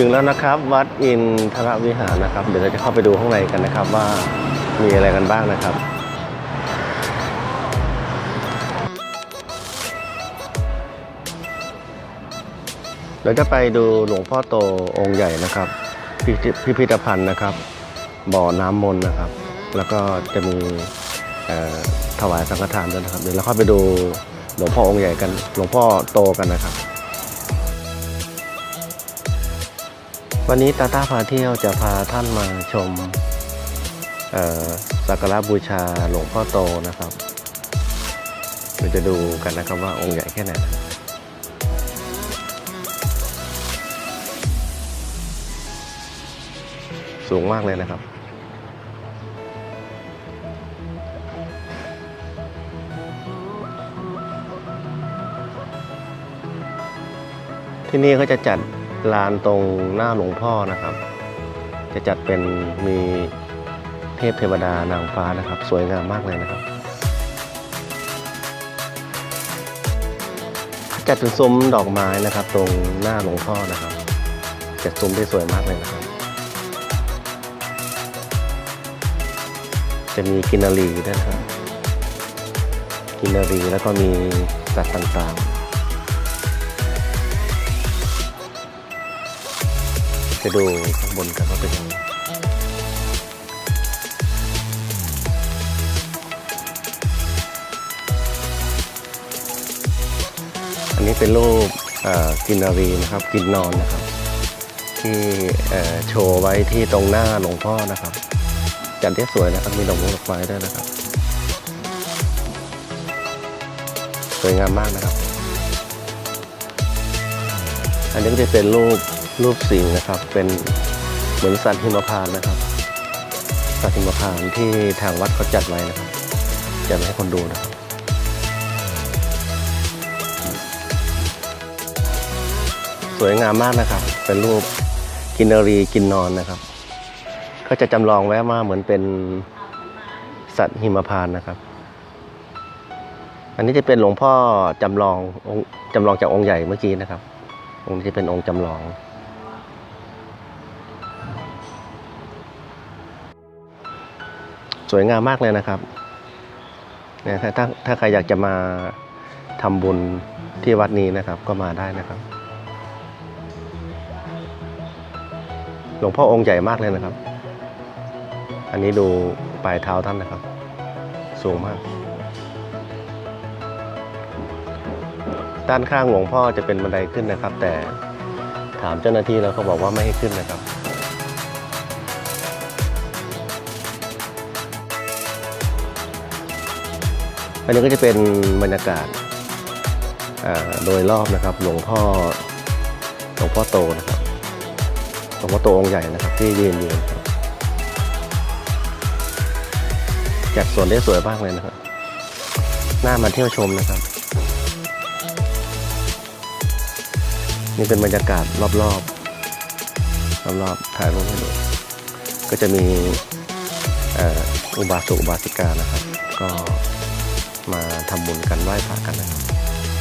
ถึงแล้วนะครับวัดอินทรวิหารนะครับ เดี๋ยวเราจะเข้าไปดูข้างในกันนะครับว่ามีอะไรกันบ้างนะครับเราจะไปดูหลวงพ่อโตองค์ใหญ่นะครับพิพิธภัณฑ์นะครับ บ่อน้ำมนต์นะครับ แล้วก็จะมีถวายสังฆทานด้วยนะครับเดี๋ยวเราเข้าไปดูหลวงพ่อองค์ใหญ่กัน หลวงพ่อโตกันนะครับ วันนี้ตาต้าพาเที่ยวจะพาท่านมาชมสักการะบูชาหลวงพ่อโตนะครับเดี๋ยวจะดูกันนะครับว่าองค์ใหญ่แค่ไหนสูงมากเลยนะครับ ที่นี่เขาจะจัด ลานตรงหน้าหลวงพ่อนะครับ จะจัดเป็นมีเทพเทวดานางฟ้านะครับ สวยงามมากเลยนะครับ จัดเป็นซุ้มดอกไม้นะครับ ตรงหน้าหลวงพ่อนะครับ จัดซุ้มได้สวยมากเลยนะครับ จะมีกินนารีด้วยนะครับกินนารีแล้วก็มีสัตว์ต่างๆ จะดูข้างบนกันว่าเป็นยังไงอันนี้เป็นรูปกินนารีนะครับ กินนอนนะครับ ที่โชว์ไว้ที่ตรงหน้าหลวงพ่อนะครับ จัดได้สวยนะครับ มีดอกไม้ดอกไม้ด้วยนะครับ สวยงามมากนะครับ อันนี้ก็จะเป็นรูป รูปสิงห์นะครับ เป็นเหมือนสัตว์หิมพานนะครับ สัตว์หิมพานที่ทางวัดเขาจัดไว้นะครับ จัดไว้ให้คนดูนะครับสวยงามมากนะครับ เป็นรูปกินรีกินนอนนะครับ ก็จะจำลองไว้มาเหมือนเป็นสัตว์หิมพานนะครับ อันนี้จะเป็นหลวงพ่อจำลององค์จำลองจากองค์ใหญ่เมื่อกี้นะครับ องค์นี้จะเป็นองค์จำลอง สวยงามมากเลยนะครับเนี่ยถ้าถ้าถ้าใครอยากจะมาทำบุญที่วัดนี้นะครับ ก็มาได้นะครับ หลวงพ่อองค์ใหญ่มากเลยนะครับ อันนี้ดูปลายเท้าท่านนะครับ สูงมาก ด้านข้างหลวงพ่อจะเป็นบันไดขึ้นนะครับ แต่ถามเจ้าหน้าที่แล้วเขาบอกว่าไม่ให้ขึ้นนะครับ อันนี้ก็จะเป็นบรรยากาศาโดยรอบนะครับหลวงพ่อหลวงพ่อโตนะครับหลวงพ่อโตองค์ใหญ่นะครับ ที่ยืนอยู่นจัดสวนได้สวยมากเลยนะครับน่ามาเที่ยวชมนะครับ นี่เป็นบรรยากาศรอบๆรอบๆถ่ายรูปให้ดูก็จะมีออุบาสกอุบาสิกานะครับ ก็ มาทำบุญกันไหว้พระกันนะครับ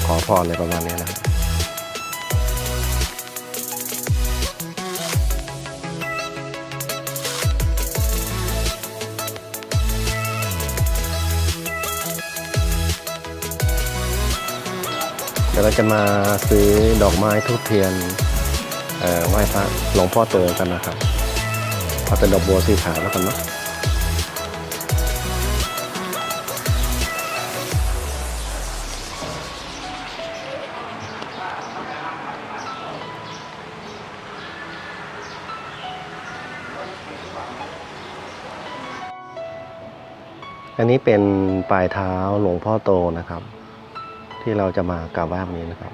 ขอพรอะไรประมาณนี้นะครับเดี๋ยวเราจะมาซื้อดอกไม้ทุกเทียนไหว้พระหลวงพ่อโตกันนะครับเอาเป็นดอกบัวสีขาวแล้วกันเนาะ นนี้เป็นปลายเท้าหลวงพ่อโตนะครับ ที่เราจะมากราบไหว้วันนี้นะครับ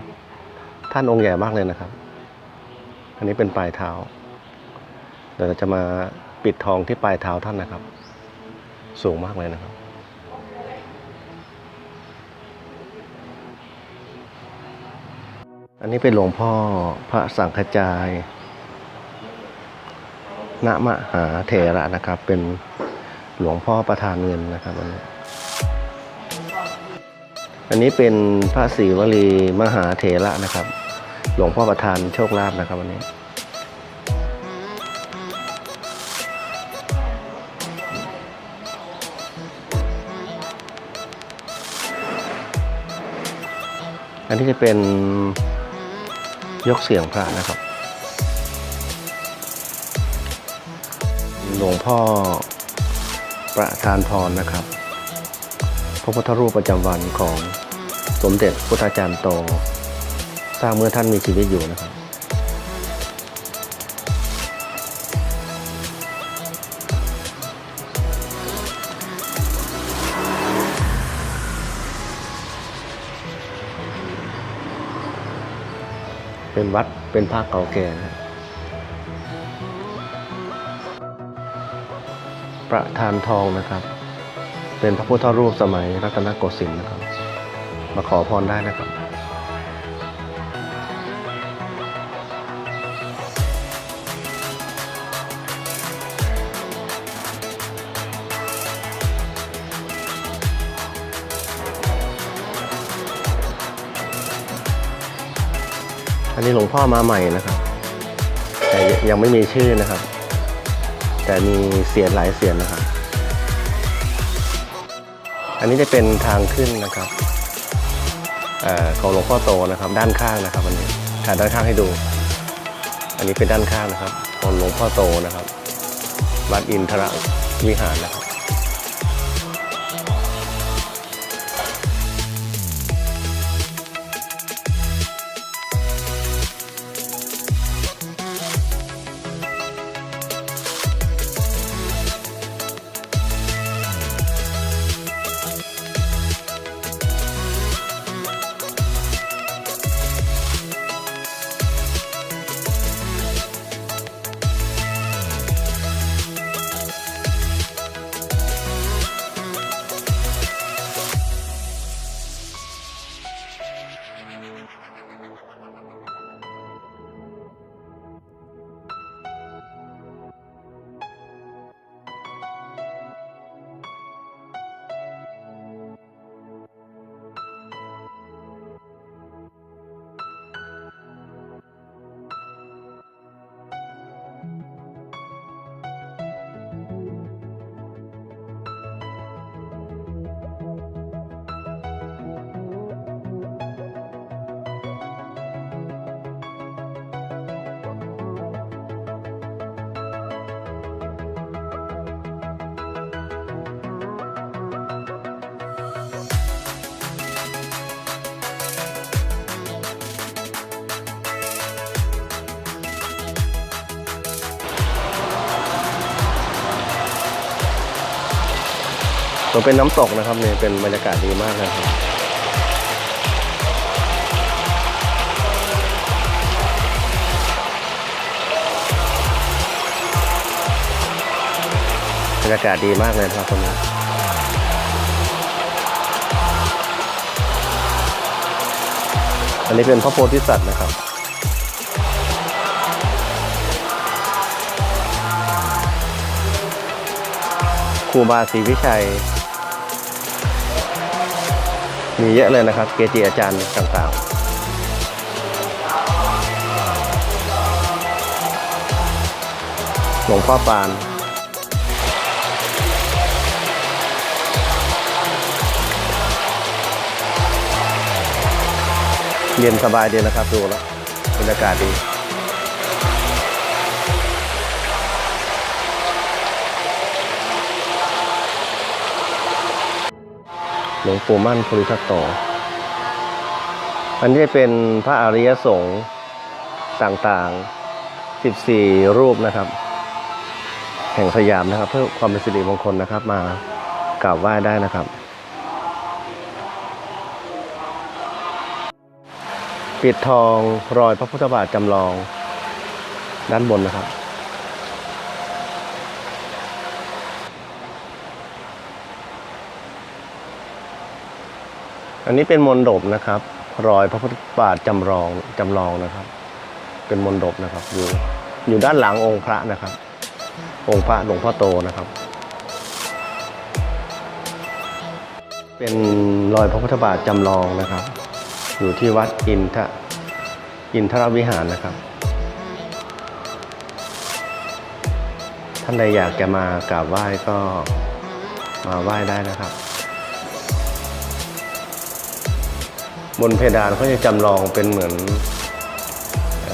ท่านองค์ใหญ่มากเลยนะครับ อันนี้เป็นปลายเท้าเดี๋ยวเราจะมาปิดทองที่ปลายเท้าท่านนะครับ สูงมากเลยนะครับอันนี้เป็นหลวงพ่อพระสังฆจายณมหาเถระนะครับ เป็น หลวงพ่อประธานเงินนะครับอันนี้อันนี้เป็นพระศรีวลีมหาเถระนะครับ หลวงพ่อประธานโชคลาภนะครับวันนี้อันนี้จะเป็นยกเสียงพระนะครับ หลวงพ่อ ประธานพรนะครับ พระพุทธรูปประจำวันของสมเด็จพุทธาจารย์โต สร้างเมื่อท่านมีชีวิตอยู่นะครับเป็นวัดเป็นภาคเก่าแก่นะ ประธานทองนะครับ เป็นพระพุทธรูปสมัยรัตนโกสินทร์นะครับ มาขอพรได้นะครับอันนี้หลวงพ่อมาใหม่นะครับ แต่ยังไม่มีชื่อนะครับ แต่มีเสียนหลายเสียนนะครับ อันนี้จะเป็นทางขึ้นนะครับเออของหลวงพ่อโตนะครับ ด้านข้างนะครับอันนี้ถ่ายด้านข้างให้ดู อันนี้เป็นด้านข้างนะครับของหลวงพ่อโตนะครับ วัดอินทรวิหารนะครับ ตัวเป็นน้ำตกนะครับเนี่ยเป็นบรรยากาศดีมากเลยครับบรรยากาศดีมากเลยครับตรงนี้อันนี้เป็นพระโพธิสัตว์นะครับครูบาศรีวิชัย มีเยอะเลยนะครับ เกจิอาจารย์ต่างๆหลวงพ่อปาน เย็นสบายดีนะครับ ดูแล้วบรรยากาศดี วงปู่มั่นภูริทัตโต อันนี้เป็นพระอริยสงฆ์ต่างๆ 14 รูปนะครับ แห่งสยามนะครับ เพื่อความเป็นสิริมงคลนะครับมากราบไหว้ได้นะครับ ปิดทองรอยพระพุทธบาทจำลองด้านบนนะครับ อันนี้เป็นมนดบนะครับ รอยพระพุทธบาทจำลองจำลองนะครับ เป็นมนดบนะครับอยู่อยู่ด้านหลังองค์พระนะครับ องค์พระหลวงพ่อโตนะครับ เป็นรอยพระพุทธบาทจำลองนะครับ อยู่ที่วัดอินทะอินทรวิหารนะครับ ท่านใดอยากจะมากราบไหว้ก็มาไหว้ได้นะครับ บนเพดานเขาจะจำลองเป็นเหมือนเอ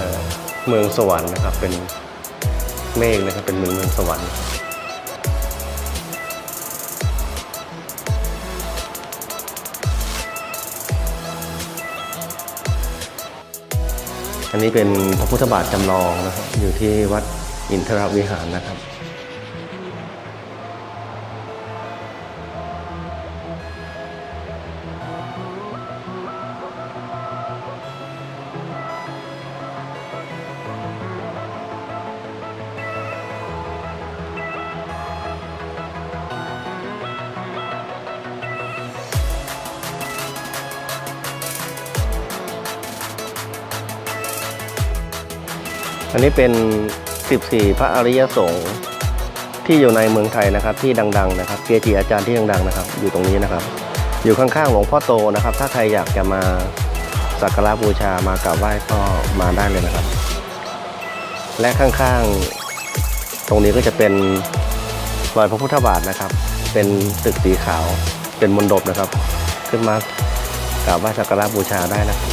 เมืองสวรรค์นะครับ เป็นเมฆนะครับ เป็นเมืองเมืองสวรรค์อันนี้เป็นพระพุทธบาทจำลองนะครับอยู่ที่วัดอินทรวิหารนะครับ อันนี้เป็น 14 พระอริยสงฆ์ที่อยู่ในเมืองไทยนะครับ ที่ดัง ๆ นะครับเกจิอาจารย์ที่ดังๆนะครับ อยู่ตรงนี้นะครับ อยู่ข้างๆหลวงพ่อโตนะครับ ถ้าใครอยากจะมาสักการะบูชามากราบไหว้ก็มาได้เลยนะครับ และข้างๆ ตรงนี้ก็จะเป็นรอยพระพุทธบาทนะครับ เป็นตึกสีขาว เป็นมณฑปนะครับ ขึ้นมากราบไหว้สักการะบูชาได้นะครับ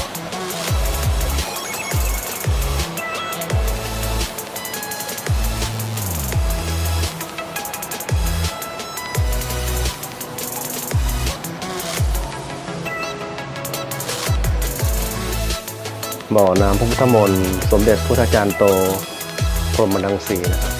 บ่อน้ำพระพุทธมนต์สมเด็จพุทธาจารย์โตพรหมดังสีนะครับ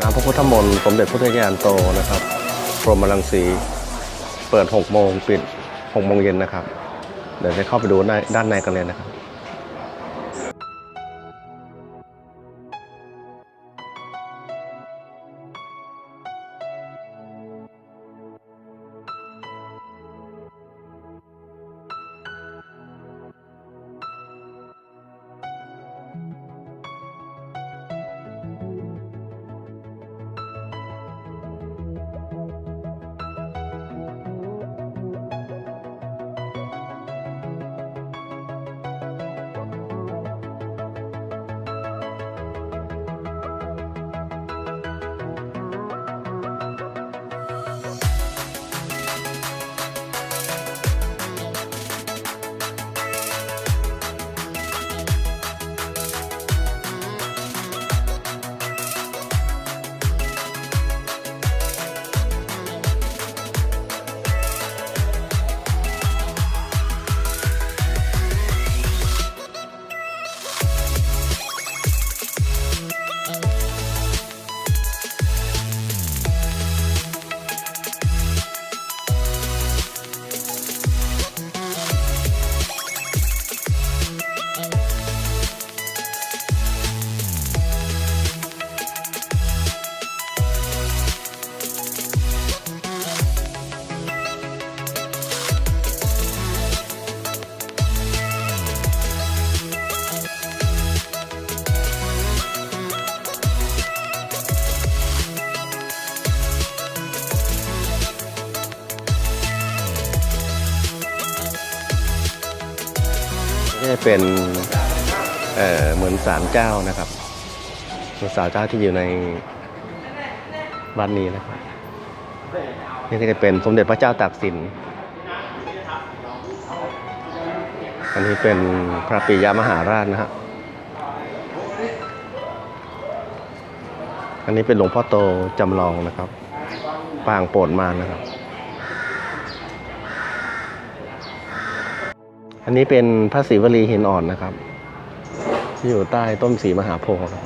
น้ำพระพุทธมนต์สมเด็จพุทธจารย์โตนะครับพรหมรังสีเปิด 6 โมงปิด 6 โมงเย็นนะครับ เดี๋ยวจะเข้าไปดูในด้านในกันเลยนะครับ เป็นเออเหมือนศาลเจ้านะครับเหมือนศาลเจ้าที่อยู่ในบ้านนี้นะครับนี่ก็จะเป็นสมเด็จพระเจ้าตากสิน อันนี้เป็นพระปิยมหาราชนะฮะอันนี้เป็นหลวงพ่อโตจำลองนะครับ ปางโปรดมานะครับ อันนี้เป็นพระศรีวลีหินอ่อนนะครับ ที่อยู่ใต้ต้นสีมหาโพธิ์ครับ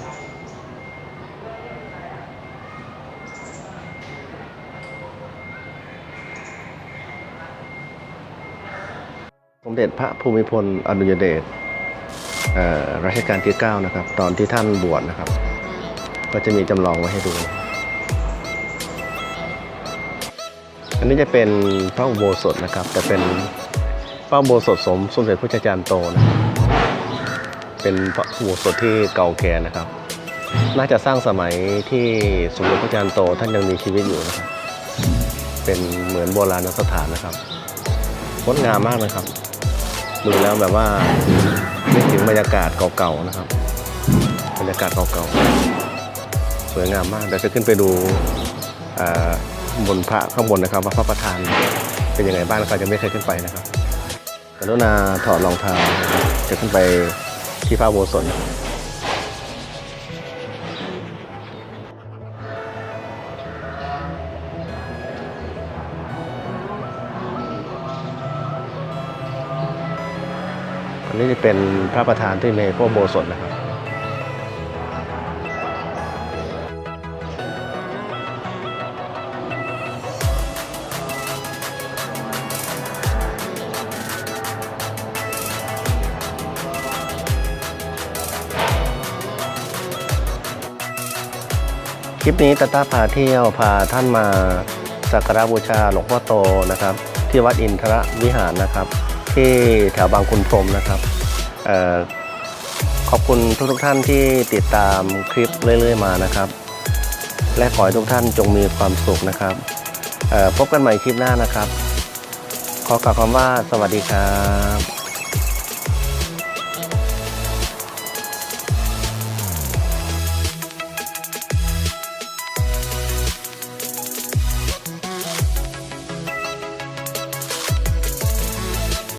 สมเด็จพระภูมิพลอดุลยเดชรัชกาลที่ 9 นะครับ ตอนที่ท่านบวชนะครับ ก็จะมีจำลองไว้ให้ดู อันนี้จะเป็นพระอุโบสถนะครับ แต่เป็น พระโบสถสมสมเด็จพระจารย์โตนะเป็นพระโบสถที่เก่าแก่นะครับ น่าจะสร้างสมัยที่สมเด็จพระจารย์โตท่านยังมีชีวิตอยู่นะครับเป็นเหมือนโบราณสถานนะครับงดงามมากนะครับ ดูแล้วแบบว่านึกถึงบรรยากาศเก่าๆนะครับ บรรยากาศเก่าๆสวยงามมากเดี๋ยวจะขึ้นไปดูบนพระข้างบนนะครับ ว่าพระประธานเป็นยังไงบ้างนะครับยังไม่เคยขึ้นไปนะครับ กรุณาถอดรองเท้าจะขึ้นไปที่พระโบสถอันนี้เป็นพระประธานที่เมโกโบสถนะครับ ลิปนี้ตาตาพาเที่ยวพาท่านมาสักการะบูชาหลวงพ่อโตนะครับ ที่วัดอินทรวิหารนะครับ ที่แถวบางคุณพรมนะครับออขอบคุณทุกทุกท่านที่ติดตามคลิปเรื่อยๆมานะครับ และขอให้ทุกท่านจงมีความสุขนะครับพบกันใหม่คลิปหน้านะครับ ขอกล่าวคำว่าสวัสดีครับ